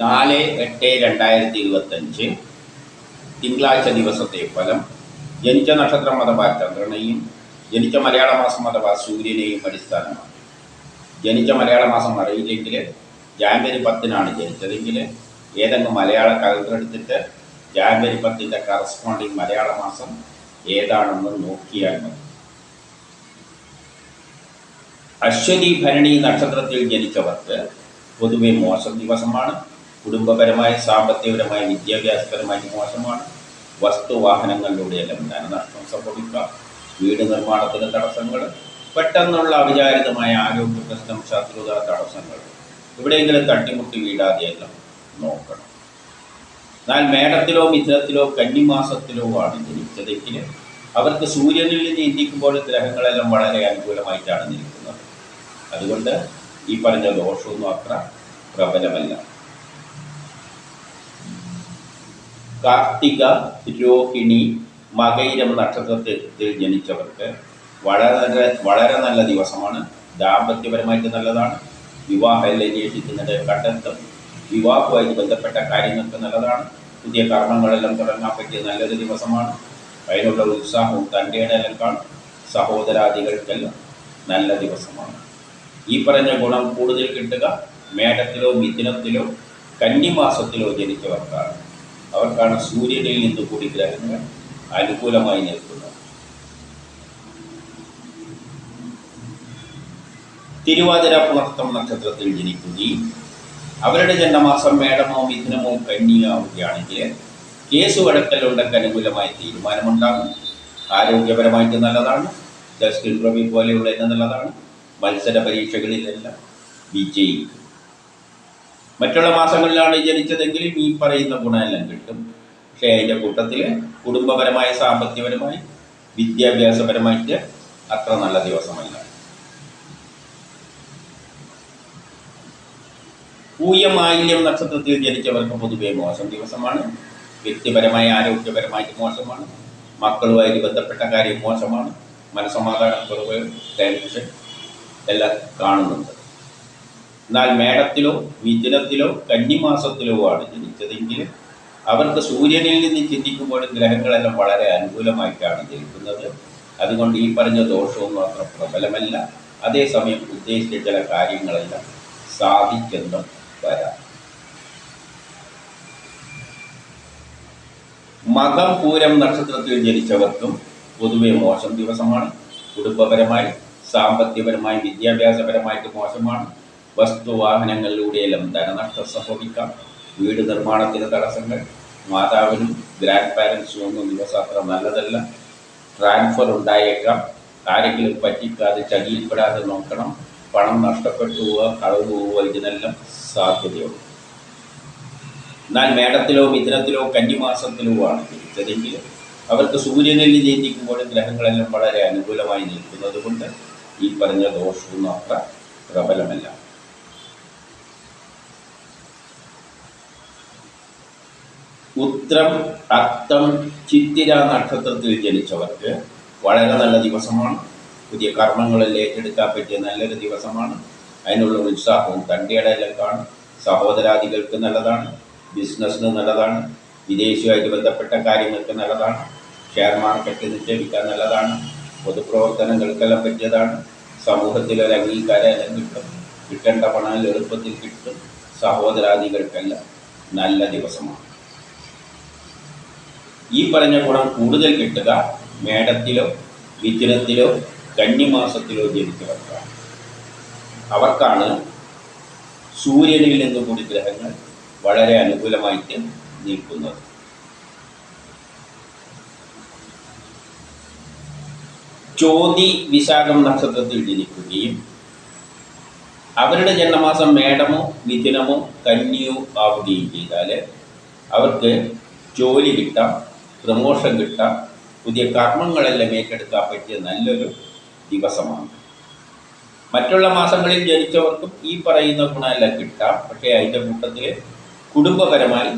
നാല് എട്ട് രണ്ടായിരത്തി ഇരുപത്തഞ്ച്. തിങ്കളാഴ്ച ദിവസത്തെ ഫലം. ജനിച്ച നക്ഷത്രം അഥവാ ചന്ദ്രനെയും ജനിച്ച മലയാള മാസം അഥവാ സൂര്യനെയും അടിസ്ഥാനമാണ് ജനിച്ച മലയാള മാസം അറിയില്ലെങ്കിൽ ജാനുവരി പത്തിനാണ് ജനിച്ചതെങ്കിൽ ഏതെങ്കിലും മലയാള കലണ്ടർ എടുത്തിട്ട് ജാനുവരി പത്തിന്റെ കറസ്പോണ്ടിങ് മലയാള മാസം ഏതാണെന്ന് നോക്കിയാൽ മതി. അശ്വതി ഭരണി നക്ഷത്രത്തിൽ ജനിച്ചവർക്ക് പൊതുവെ മോശം ദിവസമാണ്. കുടുംബപരമായി സാമ്പത്തികപരമായ വിദ്യാഭ്യാസപരമായ മോശമാണ്. വസ്തുവാഹനങ്ങളിലൂടെയെല്ലാം ധനനഷ്ടം സംഭവിക്കാം. വീട് നിർമ്മാണത്തിന് തടസ്സങ്ങൾ പെട്ടെന്നുള്ള അവിചാരിതമായ ആരോഗ്യ പ്രശ്നം ശത്രുത തടസ്സങ്ങൾ. എവിടെയെങ്കിലും തട്ടിമുട്ടി വീടാതെയെല്ലാം നോക്കണം. എന്നാൽ മേടത്തിലോ മിഥുനത്തിലോ കന്നിമാസത്തിലോ ആണ് ജനിച്ചതെങ്കിൽ അവർക്ക് സൂര്യനിൽ നിന്ന് ഇന്ത്യക്കുമ്പോൾ ഗ്രഹങ്ങളെല്ലാം വളരെ അനുകൂലമായിട്ടാണ് നിൽക്കുന്നത്. അതുകൊണ്ട് ഈ പറഞ്ഞ ദോഷമൊന്നും അത്ര പ്രബലമല്ല. കാർത്തിക രോഹിണി മകൈരം നക്ഷത്രത്തിൽ ജനിച്ചവർക്ക് വളരെ വളരെ നല്ല ദിവസമാണ്. ദാമ്പത്യപരമായിട്ട് നല്ലതാണ്. വിവാഹ അന്വേഷിക്കുന്നത് കണ്ടെത്തും. വിവാഹവുമായി ബന്ധപ്പെട്ട കാര്യങ്ങൾക്ക് നല്ലതാണ്. പുതിയ കർമ്മങ്ങളെല്ലാം തുടങ്ങാൻ പറ്റിയ നല്ലൊരു ദിവസമാണ്. അതിനുള്ള ഉത്സാഹവും തന്റെ കാണും. സഹോദരാദികൾക്കെല്ലാം നല്ല ദിവസമാണ്. ഈ പറഞ്ഞ ഗുണം കൂടുതൽ കിട്ടുക മേടത്തിലോ മിഥുനത്തിലോ കന്നിമാസത്തിലോ ജനിച്ചവർക്കാണ്. അവർക്കാണ് സൂര്യനിൽ നിന്ന് കൂടി ഗ്രഹങ്ങൾ അനുകൂലമായി നിൽക്കുന്നത്. തിരുവാതിര പുണർത്തം നക്ഷത്രത്തിൽ ജനിക്കുകയും അവരുടെ ജന്മമാസം മേടമോ മിഥുനമോ കന്യാവുകയാണെങ്കിൽ കേസ് വഴക്കലുണ്ടൊക്കെ അനുകൂലമായ തീരുമാനമുണ്ടാകും. ആരോഗ്യപരമായിട്ട് നല്ലതാണ്. ജസ്റ്റിൻ പ്രവി പോലെയുള്ള നല്ലതാണ്. മത്സര പരീക്ഷകളിലെല്ലാം വിജയിക്കും. മറ്റുള്ള മാസങ്ങളിലാണ് ജനിച്ചതെങ്കിൽ ഈ പറയുന്ന ഗുണമെല്ലാം കിട്ടും. പക്ഷേ അതിന്റെ കൂട്ടത്തിൽ കുടുംബപരമായ സാമ്പത്തികപരമായി വിദ്യാഭ്യാസപരമായിട്ട് അത്ര നല്ല ദിവസമല്ല. പൂയമാല്യം നക്ഷത്രത്തിൽ ജനിച്ചവർക്ക് പൊതുവെ മോശം ദിവസമാണ്. വ്യക്തിപരമായ ആരോഗ്യപരമായിട്ട് മോശമാണ്. മക്കളുമായിട്ട് ബന്ധപ്പെട്ട കാര്യം മോശമാണ്. മനസമാധാനക്കുറവ് ടെൻഷൻ എല്ലാം കാണുന്നുണ്ട്. എന്നാൽ മേടത്തിലോ മിഥുനത്തിലോ കന്നിമാസത്തിലോ ആണ് ജനിച്ചതെങ്കിൽ അവർക്ക് സൂര്യനിൽ നിന്ന് ചിന്തിക്കുമ്പോൾ ഗ്രഹങ്ങളെല്ലാം വളരെ അനുകൂലമായിട്ടാണ് ജനിക്കുന്നത്. അതുകൊണ്ട് ഈ പറഞ്ഞ ദോഷവും അത്ര പ്രബലമല്ല. അതേസമയം ഉദ്ദേശിച്ച ചില കാര്യങ്ങളെല്ലാം സാധിച്ചെന്നും വരാം. മകം പൂരം നക്ഷത്രത്തിൽ ജനിച്ചവർക്കും പൊതുവെ മോശം ദിവസമാണ്. കുടുംബപരമായി സാമ്പത്തികപരമായി വിദ്യാഭ്യാസപരമായിട്ട് മോശമാണ്. വസ്തുവാഹനങ്ങളിലൂടെയെല്ലാം ധനനഷ്ടം സംഭവിക്കാം വീട് നിർമ്മാണത്തിന് തടസ്സങ്ങൾ മാതാവിനും ഗ്രാൻഡ് പാരൻസും ഒന്നും ദിവസം അത്ര നല്ലതല്ല. ട്രാൻസ്ഫർ ഉണ്ടായേക്കാം. ആരെങ്കിലും പറ്റിക്കാതെ ചകിയിൽപ്പെടാതെ നോക്കണം. പണം നഷ്ടപ്പെട്ടു പോവുക കളവ് പോവുക ഇതിനെല്ലാം സാധ്യതയുണ്ട്. എന്നാൽ മേടത്തിലോ മിഥുനത്തിലോ കന്നിമാസത്തിലോ ആണ് ജനിച്ചതെങ്കിൽ അവർക്ക് സൂര്യനിൽ ജയിക്കുമ്പോൾ ഗ്രഹങ്ങളെല്ലാം വളരെ അനുകൂലമായി നിൽക്കുന്നത് കൊണ്ട് ഈ പറഞ്ഞ ദോഷവും അത്ര പ്രബലമല്ല. ഉത്രം അത്തം ചിത്തിര നക്ഷത്രത്തിൽ ജനിച്ചവർക്ക് വളരെ നല്ല ദിവസമാണ്. പുതിയ കർമ്മങ്ങളിൽ ഏറ്റെടുക്കാൻ പറ്റിയ നല്ലൊരു ദിവസമാണ്. അതിനുള്ള ഉത്സാഹവും തണ്ടിയുടെ കാണും സഹോദരാദികൾക്ക് നല്ലതാണ്. ബിസിനസ്സിന് നല്ലതാണ്. വിദേശവുമായിട്ട് ബന്ധപ്പെട്ട കാര്യങ്ങൾക്ക് നല്ലതാണ്. ഷെയർ മാർക്കറ്റ് നിക്ഷേപിക്കാൻ നല്ലതാണ്. പൊതുപ്രവർത്തനങ്ങൾക്കെല്ലാം പറ്റിയതാണ്. സമൂഹത്തിൽ ഒരു അംഗീകാരം കിട്ടും. കിട്ടേണ്ട പണം എളുപ്പത്തിൽ കിട്ടും. സഹോദരാദികൾക്കെല്ലാം നല്ല ദിവസമാണ്. ഈ പറഞ്ഞ ഗുണം കൂടുതൽ കിട്ടുക മേടത്തിലോ മിഥുനത്തിലോ കന്നിമാസത്തിലോ ജനിച്ചവർക്കാണ് അവർക്കാണ് സൂര്യനിൽ നിന്നും കൂടി ഗ്രഹങ്ങൾ വളരെ അനുകൂലമായിട്ട് നിൽക്കുന്നത്. ചോതി വിശാഖം നക്ഷത്രത്തിൽ ജനിക്കുകയും അവരുടെ ജന്മമാസം മേടമോ മിഥുനമോ കന്നിയോ ആവുകയും ചെയ്താൽ അവർക്ക് ജോലി കിട്ടാം. പ്രമോഷൻ കിട്ടാം. പുതിയ കർമ്മങ്ങളെല്ലാം ഏറ്റെടുക്കാൻ പറ്റിയ നല്ലൊരു ദിവസമാണ്. മറ്റുള്ള മാസങ്ങളിൽ ജനിച്ചവർക്കും ഈ പറയുന്ന ഗുണമെല്ലാം കിട്ടാം. പക്ഷേ അതിന്റെ കൂട്ടത്തിൽ കുടുംബപരമായി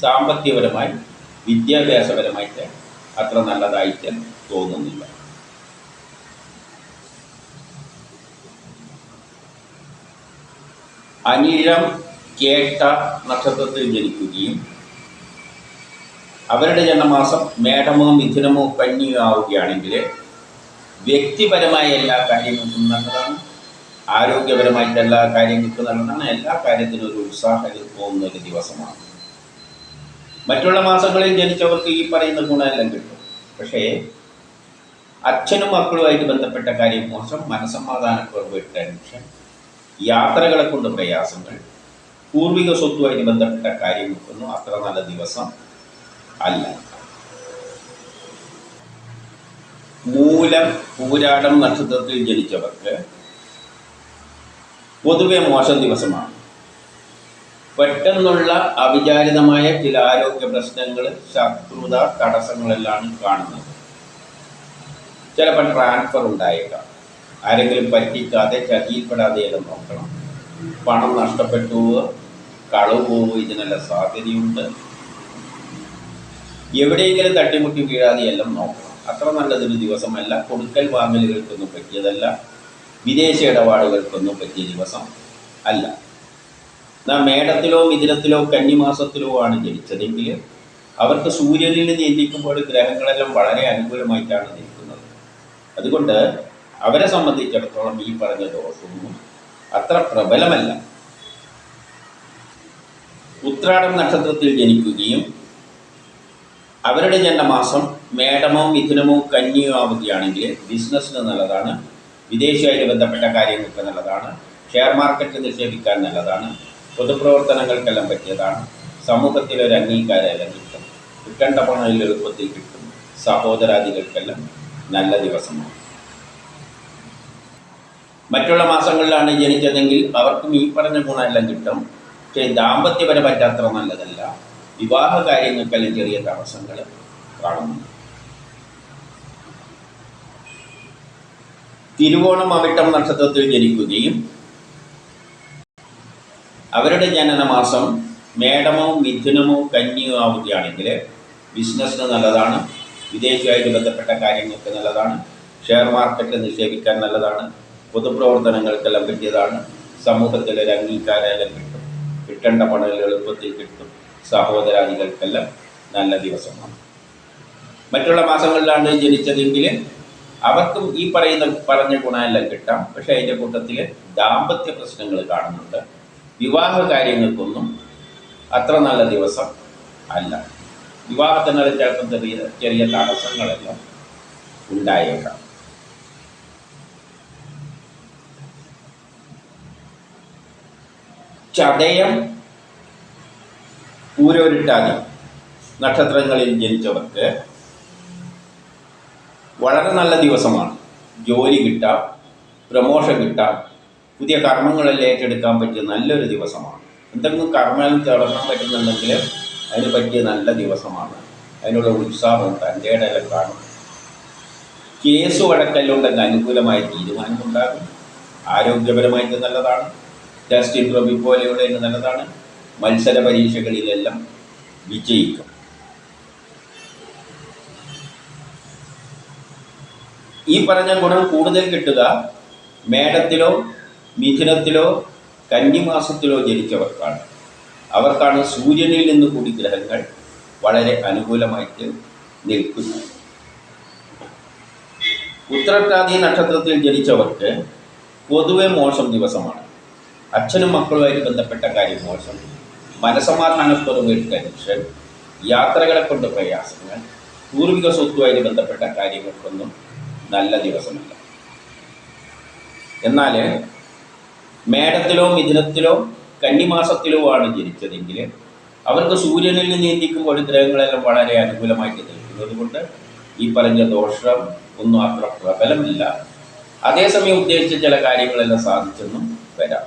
സാമ്പത്തികപരമായി വിദ്യാഭ്യാസപരമായിട്ട് അത്ര നല്ലതായിട്ട് തോന്നുന്നില്ല. അനിഴം കേട്ട നക്ഷത്രത്തിൽ ജനിക്കുകയും അവരുടെ ജന്മമാസം മേടമോ മിഥുനമോ കന്നിയോ ആവുകയാണെങ്കിൽ വ്യക്തിപരമായ എല്ലാ കാര്യങ്ങൾക്കും നല്ലതാണ്. ആരോഗ്യപരമായിട്ട് എല്ലാ കാര്യങ്ങൾക്കും നല്ലതാണ്. എല്ലാ കാര്യത്തിനും ഒരു ഉത്സാഹം പോകുന്ന ഒരു ദിവസമാണ്. മറ്റുള്ള മാസങ്ങളിൽ ജനിച്ചവർക്ക് ഈ പറയുന്ന ഗുണമെല്ലാം കിട്ടും. പക്ഷേ അച്ഛനും മക്കളുമായിട്ട് ബന്ധപ്പെട്ട കാര്യം മോശം. മനസമാധാനക്കുറവ് ടെൻഷൻ യാത്രകളെ കൊണ്ട് പ്രയാസങ്ങൾ പൂർവിക സ്വത്തുമായിട്ട് ബന്ധപ്പെട്ട കാര്യങ്ങൾക്കൊന്നും അത്ര നല്ല ദിവസം അല്ല. മൂലം പൂരാടം നക്ഷത്രത്തിൽ ജനിച്ചവർക്ക് പൊതുവെ മോശം ദിവസമാണ്. പെട്ടെന്നുള്ള അവിചാരിതമായ ചില ആരോഗ്യ പ്രശ്നങ്ങൾ ശത്രുത തടസ്സങ്ങളെല്ലാം കാണുന്നത്. ചിലപ്പോൾ ട്രാൻസ്ഫർ ഉണ്ടായേക്കാം. ആരെങ്കിലും പറ്റിക്കാതെ ചതിയിൽപ്പെടാതെയെല്ലാം നോക്കണം. പണം നഷ്ടപ്പെട്ടു കളവ് പോവുക ഇതിനെല്ലാം സാധ്യതയുണ്ട്. എവിടെയെങ്കിലും തട്ടിമുട്ടി വീഴാതെ എല്ലാം നോക്കണം. അത്ര നല്ലതൊരു ദിവസമല്ല. കൊടുക്കൽ വാങ്ങലുകൾക്കൊന്നും പറ്റിയതല്ല. വിദേശ ഇടപാടുകൾക്കൊന്നും പറ്റിയ ദിവസം അല്ല. നാം മേടത്തിലോ മിഥുനത്തിലോ കന്നിമാസത്തിലോ ആണ് ജനിച്ചതെങ്കിൽ അവർക്ക് സൂര്യനിൽ നിയന്ത്രിക്കുമ്പോൾ ഗ്രഹങ്ങളെല്ലാം വളരെ അനുകൂലമായിട്ടാണ് നിൽക്കുന്നത്. അതുകൊണ്ട് അവരെ സംബന്ധിച്ചിടത്തോളം ഈ പറഞ്ഞ ദോഷമൊന്നും അത്ര പ്രബലമല്ല. ഉത്രാടം നക്ഷത്രത്തിൽ ജനിക്കുകയും അവരുടെ ജന്മമാസം മേടമോ മിഥുനമോ കന്നിയോ ആവുകയാണെങ്കിൽ ബിസിനസ്സിന് നല്ലതാണ്. വിദേശമായിട്ട് ബന്ധപ്പെട്ട കാര്യങ്ങൾക്ക് നല്ലതാണ്. ഷെയർ മാർക്കറ്റ് നിക്ഷേപിക്കാൻ നല്ലതാണ്. പൊതുപ്രവർത്തനങ്ങൾക്കെല്ലാം പറ്റിയതാണ്. സമൂഹത്തിൽ ഒരു അംഗീകാരമെല്ലാം കിട്ടും. കിട്ടേണ്ട പണം എളുപ്പത്തിൽ കിട്ടും. സഹോദരാദികൾക്കെല്ലാം നല്ല ദിവസമാണ്. മറ്റുള്ള മാസങ്ങളിലാണ് ജനിച്ചതെങ്കിൽ അവർക്കും ഈ പറഞ്ഞ ഗുണമെല്ലാം കിട്ടും. പക്ഷേ ദാമ്പത്യപരമായിട്ട് അത്ര നല്ലതല്ല. വിവാഹ കാര്യങ്ങൾക്കെല്ലാം ചെറിയ തടസ്സങ്ങൾ കാണുന്നു തിരുവോണം അവിട്ടം നക്ഷത്രത്തിൽ ജനിക്കുകയും അവരുടെ ജനനമാസം മേടമോ മിഥുനമോ കന്നിയോ ആവുകയാണെങ്കിൽ ബിസിനസ്സിന് നല്ലതാണ് വിദേശമായിട്ട് ബന്ധപ്പെട്ട കാര്യങ്ങൾക്ക് നല്ലതാണ് ഷെയർ മാർക്കറ്റിൽ നിക്ഷേപിക്കാൻ നല്ലതാണ് പൊതുപ്രവർത്തനങ്ങൾക്കെല്ലാം പറ്റിയതാണ് സമൂഹത്തിൽ ഒരു അംഗീകാരമെല്ലാം കിട്ടും കിട്ടേണ്ട പണം എളുപ്പത്തിൽ കിട്ടും. സഹോദരാദികൾക്കെല്ലാം നല്ല ദിവസമാണ്. മറ്റുള്ള മാസങ്ങളിലാണ് ജനിച്ചതെങ്കിൽ അവർക്കും ഈ പറയുന്ന പറഞ്ഞ ഗുണമെല്ലാം കിട്ടാം. പക്ഷേ അതിന്റെ കൂട്ടത്തിൽ ദാമ്പത്യ പ്രശ്നങ്ങൾ കാണുന്നുണ്ട്. വിവാഹ കാര്യങ്ങൾക്കൊന്നും അത്ര നല്ല ദിവസം അല്ല. വിവാഹത്തിന് ചിലപ്പം ചെറിയ ചെറിയ തടസ്സങ്ങളെല്ലാം ഉണ്ടായേക്കാം. ചതയം പൂരോരിട്ടാതി നക്ഷത്രങ്ങളിൽ ജനിച്ചവർക്ക് വളരെ നല്ല ദിവസമാണ്. ജോലി കിട്ടാം പ്രമോഷൻ കിട്ടാം പുതിയ കർമ്മങ്ങളിൽ ഏറ്റെടുക്കാൻ പറ്റിയ നല്ലൊരു ദിവസമാണ്. എന്തെങ്കിലും കർമ്മം തുടങ്ങാൻ പറ്റുന്നുണ്ടെങ്കിൽ അതിന് പറ്റിയ നല്ല ദിവസമാണ്. അതിനുള്ള ഉത്സാഹവും തന്റെ ഇടയിലും കാണും. കേസ് വഴക്കല്ലുണ്ടെങ്കിൽ അനുകൂലമായ തീരുമാനമുണ്ടാകും. ആരോഗ്യപരമായിട്ട് നല്ലതാണ്. ജസ്റ്റിൻ റോബി പോലെയുള്ള നല്ലതാണ്. മത്സര പരീക്ഷകളിലെല്ലാം വിജയിക്കും. ഈ പറഞ്ഞ ഗുണം കൂടുതൽ കിട്ടുക മേടത്തിലോ മിഥുനത്തിലോ കന്നിമാസത്തിലോ ജനിച്ചവർക്കാണ്. അവർക്കാണ് സൂര്യനിൽ നിന്ന് കൂടി ഗ്രഹങ്ങൾ വളരെ അനുകൂലമായിട്ട് നിൽക്കുന്നത്. ഉത്രട്ടാതി നക്ഷത്രത്തിൽ ജനിച്ചവർക്ക് പൊതുവെ മോശം ദിവസമാണ്. അച്ഛനും മക്കളുമായിട്ട് ബന്ധപ്പെട്ട കാര്യം മോശം. മനസമാധാനക്കുറവ് ടെൻഷൻ യാത്രകളെ കൊണ്ട് പ്രയാസങ്ങൾ പൂർവിക സ്വത്തുമായിട്ട് ബന്ധപ്പെട്ട കാര്യങ്ങൾക്കൊന്നും നല്ല ദിവസമല്ല. എന്നാൽ മേടത്തിലോ മിഥുനത്തിലോ കന്നിമാസത്തിലോ ആണ് ജനിച്ചതെങ്കിൽ അവർക്ക് സൂര്യനിൽ നിയന്ത്രിക്കുമ്പോൾ ഗ്രഹങ്ങളെല്ലാം വളരെ അനുകൂലമായിട്ട് നിൽക്കുന്നത് കൊണ്ട് ഈ പറഞ്ഞ ദോഷം ഒന്നും അത്ര പ്രബലമില്ല. അതേസമയം ഉദ്ദേശിച്ച ചില കാര്യങ്ങളെല്ലാം സാധിച്ചെന്നും വരാം.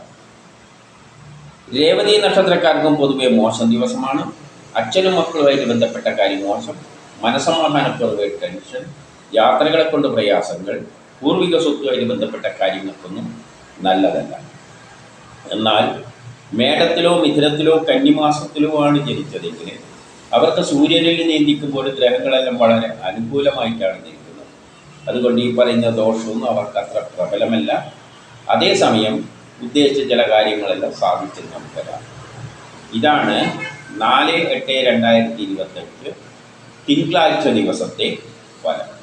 രേവതി നക്ഷത്രക്കാർക്കും പൊതുവെ മോശം ദിവസമാണ്. അച്ഛനും മക്കളുമായിട്ട് ബന്ധപ്പെട്ട കാര്യം മോശം. മനസമാധാനക്കുറവ് ടെൻഷൻ. യാത്രകളെ കൊണ്ട് പ്രയാസങ്ങൾ. പൂർവിക സ്വത്തുമായിട്ട് ബന്ധപ്പെട്ട കാര്യങ്ങൾക്കൊന്നും നല്ലതല്ല. എന്നാൽ മേടത്തിലോ മിഥുനത്തിലോ കന്നിമാസത്തിലോ ആണ് ജനിച്ചതെങ്കിൽ അവർക്ക് സൂര്യനിൽ നിയന്ത്രിക്കുമ്പോൾ ഗ്രഹങ്ങളെല്ലാം വളരെ അനുകൂലമായിട്ടാണ് ജനിക്കുന്നത്. അതുകൊണ്ട് ഈ പറയുന്ന ദോഷമൊന്നും അവർക്ക് അത്ര പ്രബലമല്ല. അതേസമയം ഉദ്ദേശിച്ച ചില കാര്യങ്ങളെല്ലാം സാധിച്ചു നമുക്ക് വരാം ഇതാണ് നാല് എട്ട് രണ്ടായിരത്തി ഇരുപത്തെട്ട് തിങ്കളാഴ്ച ദിവസത്തെ ഫലം.